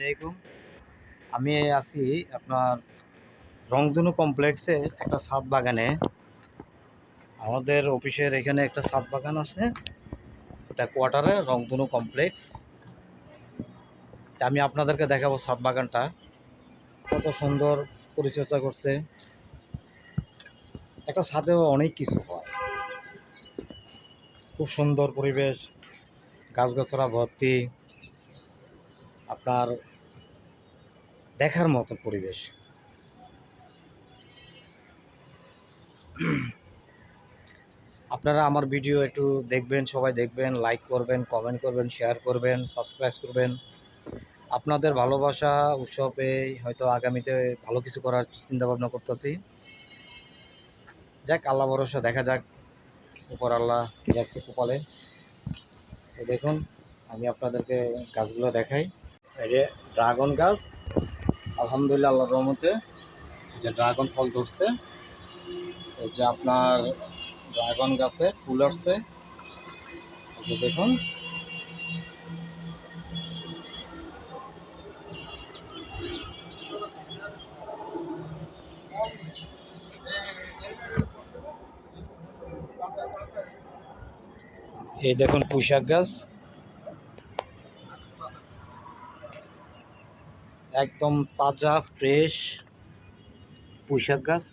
আলাইকুম। আমি আছি আপনার রংধনু কমপ্লেক্সের একটা ছাদ বাগানে। আমাদের অফিসের এখানে একটা ছাদ বাগান আছে। ওটা কোয়ার্টারে রংধনু কমপ্লেক্স। আমি আপনাদেরকে দেখাবো ছাদ বাগানটা। কত সুন্দর পরিচর্যা করছে। একটা ছাদেও অনেক কিছু হয়। খুব সুন্দর পরিবেশ। গাছগাছরা ভর্তি। আপনার দেখার মতো পরিবেশ। আপনারা আমার ভিডিও একটু দেখবেন, সবাই দেখবেন লাইক করবেন কমেন্ট করবেন শেয়ার করবেন সাবস্ক্রাইব করবেন। আপনাদের ভালোবাসা উৎসবে হয়তো আগামীতে ভালো কিছু করার চিন্তা ভাবনা করতেছি। যাক, আল্লাহ ভরসা, দেখা যাক। উপর আল্লাহ যাচ্ছে কপালে। তো দেখুন, আমি আপনাদেরকে গাছগুলো দেখাই। এই যে ড্রাগন গাছ। আলহামদুলিল্লাহ, আল্লাহর রহমতে যে ড্রাগন ফল ধরছে, এই যে আপনার ড্রাগন গাছে ফুল আসছে দেখুন। এই দেখুন পুঁইশাক গাছ। একদম তাজা ফ্রেশ পুঁইশাক গাছ।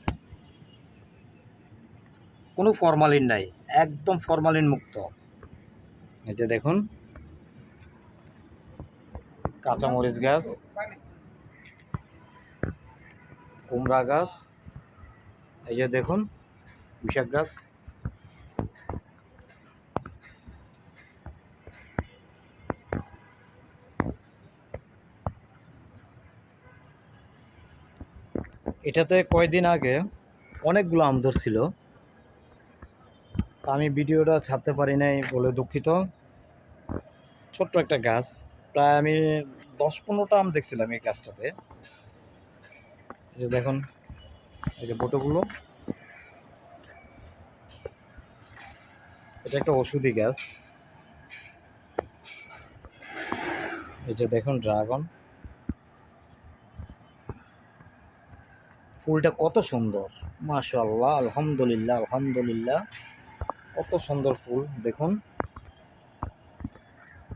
কোনো ফরমালিন নাই, একদম ফরমালিন মুক্ত। এই যে দেখুন, কাঁচামরিচ গাছ, কুমড়া গাছ, এই যে দেখুন, পুঁইশাক গাছ। এটাতে কয়দিন আগে অনেকগুলো আম ধরছিল। তা আমি ভিডিওটা ছাড়তে পারি নাই বলে দুঃখিত। ছোট্ট একটা গাছ, প্রায় আমি দশ পনেরোটা আম দেখছিলাম এই গাছটাতে। এই যে দেখুন, এই যে বোটোগুলো। এটা একটা ওষুধি গাছ। এই যে দেখুন ড্রাগন। ফুলটা কত সুন্দর। মাশাআল্লাহ, আলহামদুলিল্লাহ আলহামদুলিল্লাহ। কত সুন্দর ফুল, দেখুন।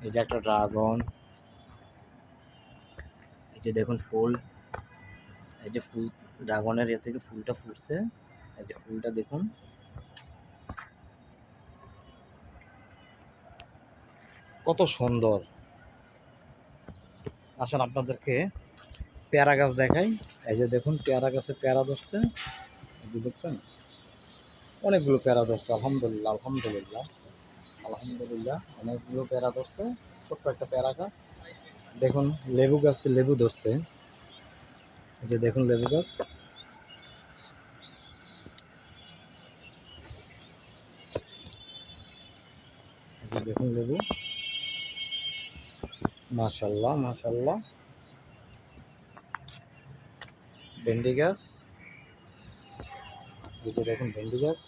এই যে একটা ড্রাগন। এই যে দেখুন ফুল। এই যে ফুল, ড্রাগনের এ থেকে ফুলটা ফুটছে। এই যে ফুলটা দেখুন। কত সুন্দর। আসুন আপনাদেরকে পেয়ারা গাছ দেখাই। এই যে দেখুন, পেয়ারা গাছে পেয়ারা ধরছে। দেখছেন? অনেকগুলো পেয়ারা ধরছে, আলহামদুলিল্লাহ আলহামদুলিল্লাহ আলহামদুলিল্লাহ, অনেকগুলো পেয়ারা ধরছে, ছোট্ট একটা পেয়ারা গাছ। দেখুন, লেবু গাছে, লেবু ধরছে। এই যে দেখুন, লেবু গাছ। দেখুন, লেবু। মাশাল্লাহ মাশাল্লাহ। ভেন্ডি গাছ। এই দেখুন ভেন্ডি গাছ।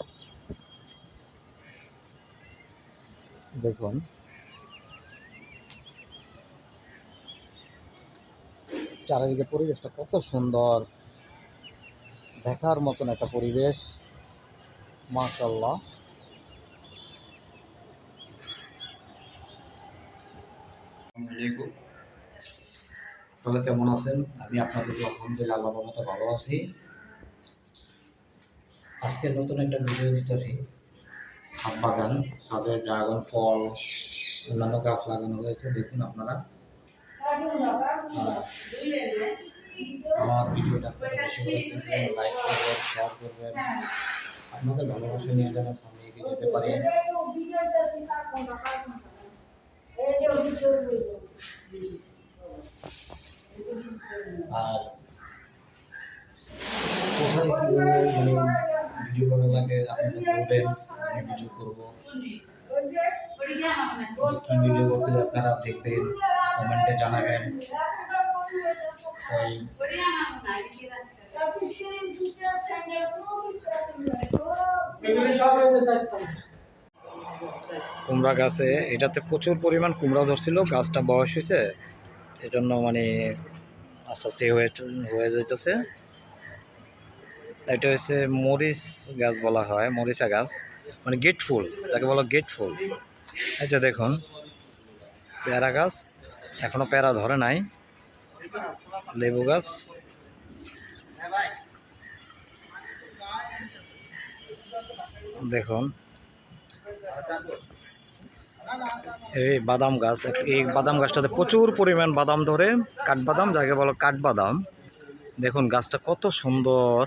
দেখুন। চারিদিকে পরিবেশটা কত সুন্দর। দেখার মতন একটা পরিবেশ। মাশাল্লাহ আপনারা কেমন আছেন? আমি আপনাদের আলহামদুলিল্লাহ আল্লাহ মতো ভালো আছি। আজকে নতুন একটা ভিডিও দিতেছি। ছাদ বাগান, ছাদের ড্রাগন ফল, অন্যান্য গাছ লাগানো হয়েছে, দেখুন আপনারা। আমার ভিডিওটা লাইক করবেন শেয়ার করবেন। আপনাদের ভালোবাসা নিয়ে যেন সামনে এগিয়ে যেতে পারি। আর কোথায় কীভাবে মানে ভিডিও করা লাগে, আপনারা বলবেন, আমি ভিডিও করব। কি ভিডিও করতে আপনারা দেখবেন কমেন্টে জানাবেন। কুমড়া গাছে, এটাতে প্রচুর পরিমাণ কুমড়া ধরছিল, গাছটা বয়স হয়েছে, এজন্য মানে আস্তে আস্তে হয়ে হয়ে যাইতেছে। এটা হচ্ছে মরিচ গাছ বলা হয়, মরিচা গাছ। মানে গেট ফুল, যাকে বলা গেট ফুল। যে দেখুন, পেয়ারা গাছ, এখনও পেয়ারা ধরে নাই। লেবু গাছ। দেখুন এই বাদাম গাছ, এই বাদাম গাছটাতে প্রচুর পরিমাণ বাদাম ধরে, কাঠবাদাম, যাকে বলো কাঠবাদাম। দেখুন গাছটা কত সুন্দর।